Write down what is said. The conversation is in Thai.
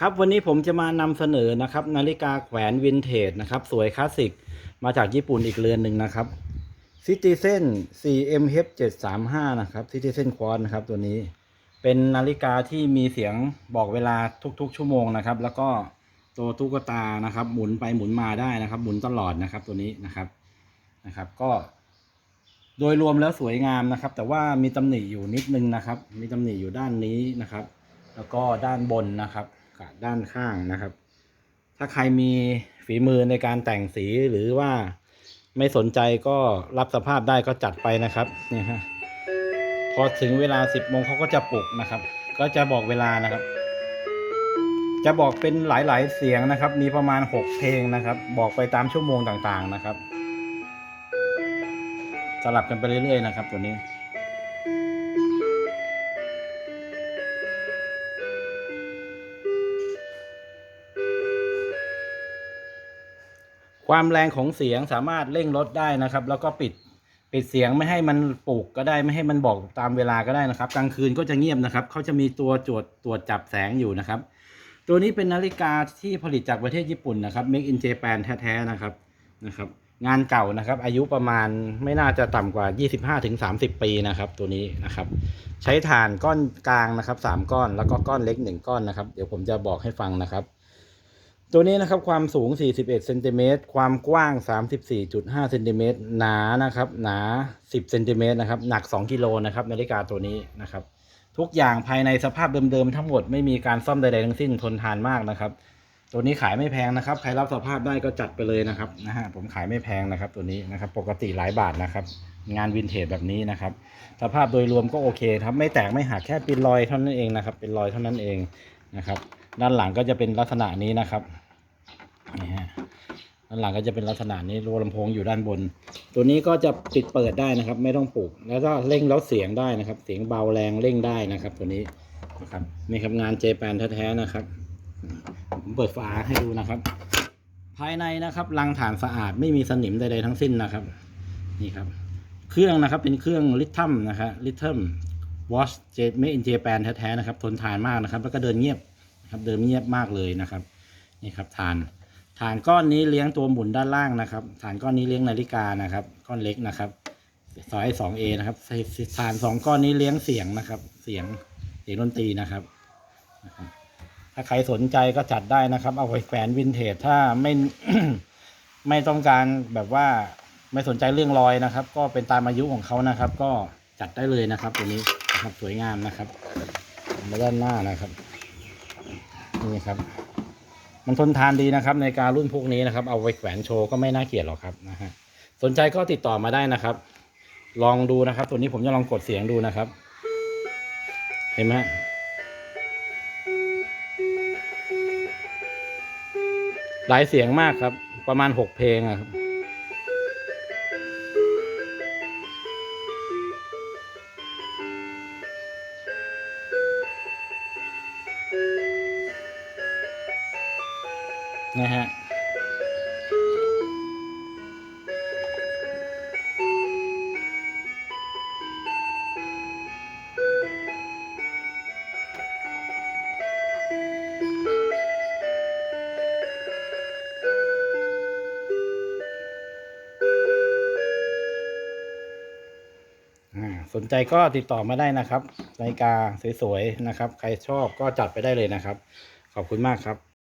ครับวันนี้ผมจะมานำเสนอนะครับ นาฬิกาแขวนวินเทจนะครับ สวยคลาสสิก มาจากญี่ปุ่นอีกเรือนหนึ่งนะครับ Citizen CMH 735 นะครับ Citizen Quartz นะครับตัวนี้ เป็นนาฬิกาที่มีเสียงบอกเวลาทุกๆ ชั่วโมงนะครับ แล้วก็ตัวตุ๊กตานะครับ หมุนไปหมุนมาได้นะครับ หมุนตลอดนะครับตัวนี้นะครับนะครับ ก็โดยรวมแล้วสวยงามนะครับ แต่ว่ามีตำหนิอยู่นิดนึงนะครับ มีตำหนิอยู่ด้านนี้นะครับ แล้วก็ด้านบนนะครับ กับด้านข้างนะครับ ถ้าใครมีฝีมือในการแต่งสีหรือว่าไม่สนใจก็รับสภาพได้ก็จัดไปนะครับเนี่ยฮะพอถึงเวลา10โมงเขาก็จะปลุกนะครับ ก็จะบอกเวลานะครับ จะบอกเป็นหลาย ๆ เสียงนะครับ มีประมาณ6เพลงนะครับ บอกไปตามชั่วโมงต่างๆนะครับ สลับกันไปเรื่อย ๆ นะครับ ตัวนี้ ความแรงของเสียงสามารถเร่งลดได้นะครับ แล้วก็ปิดปิดเสียงไม่ให้มันปลุกก็ได้ไม่ให้มันบอกตามเวลาก็ได้นะครับ กลางคืนก็จะเงียบนะครับเขาจะมีตัวตรวจตรวจจับแสงอยู่นะครับ ตัวนี้เป็นนาฬิกาที่ผลิตจากประเทศญี่ปุ่นนะครับ Make in Japan แท้ๆนะครับนะครับงานเก่านะครับ อายุประมาณไม่น่าจะต่ำกว่า 25-30 ปีนะครับ ตัวนี้นะครับ ใช้ฐานก้อนกลางนะครับ 3 ก้อนแล้วก็ก้อนเล็ก 1 ก้อนนะครับ เดี๋ยวผมจะบอกให้ฟังนะครับ ตัวนี้นะครับความสูง 41เซนติเมตรความกว้าง 34.5เซนติเมตรหนานะครับหนา 10เซนติเมตรนะครับหนัก 2กิโลนะครับนาฬิกาตัวนี้นะครับ ทุกอย่างภายในสภาพเดิมๆทั้งหมดไม่มีการซ่อมใดๆทั้งสิ้นทนทานมากนะครับ ตัวนี้ขายไม่แพงนะครับ ใครรับสภาพได้ก็จัดไปเลยนะครับนะฮะผมขายไม่แพงนะครับ ตัวนี้นะครับ ปกติหลายบาทนะครับ งานวินเทจแบบนี้นะครับ สภาพโดยรวมก็โอเคครับไม่แตกไม่หักแค่เป็นรอยเท่านั้นเองนะครับ เป็นรอยเท่านั้นเองนะครับด้านหลังก็จะเป็นลักษณะนี้นะครับานหลังก็จะเป็นลักษณะนี้รัวลำโพงอยู่ด้านบน ตัวนี้ก็จะปิดเปิดได้นะครับ ไม่ต้องปลุกแล้วก็เร่งลดเสียงได้นะครับ เสียงเบาแรงเร่งได้นะครับ ตัวนี้นะครับนี่ครับงานเจแปนแท้ๆนะครับผมเปิดฝาให้ดูนะครับ ภายในนะครับรังฐานสะอาดไม่มีสนิมใดๆทั้งสิ้นนะครับ นี่ครับ เครื่องนะครับเป็นเครื่องลิทัมนะครับลิทัมวอชเจเมอินเจแปนแท้ๆนะครับทนทานมากนะครับ แล้วก็เดินเงียบนะครับ เดินเงียบมากเลยนะครับ นี่ครับฐาน ฐานก้อนนี้เลี้ยงตัวหมุนด้านล่างนะครับ ฐานก้อนนี้เลี้ยงนาฬิกานะครับ ก้อนเล็กนะครับสายสองเอนะครับใส่ฐานสองก้อนนี้เลี้ยงเสียงนะครับ เสียงเสียงดนตรีนะครับนะครับ ถ้าใครสนใจก็จัดได้นะครับ เอาไปแขวนวินเทจถ้าไม่ไม่ต้องการแบบว่าไม่สนใจเรื่องรอยนะครับ ก็เป็นตามอายุของเขานะครับ ก็จัดได้เลยนะครับตัวนี้นะครับสวยงามนะครับมาด้านหน้านะครับ นี่ครับ มันทนทานดีนะครับ ในการรุ่นพวกนี้นะครับ เอาไปแขวนโชว์ก็ไม่น่าเกลียดหรอกครับนะฮะสนใจก็ติดต่อมาได้นะครับ ลองดูนะครับ ตัวนี้ผมจะลองกดเสียงดูนะครับ เห็นไหมหลายเสียงมากครับ ประมาณหกเพลงอะครับ นะฮะอ่าสนใจก็ติดต่อมาได้นะครับนาฬิกาสวยๆนะครับ ใครชอบก็จัดไปได้เลยนะครับ ขอบคุณมากครับ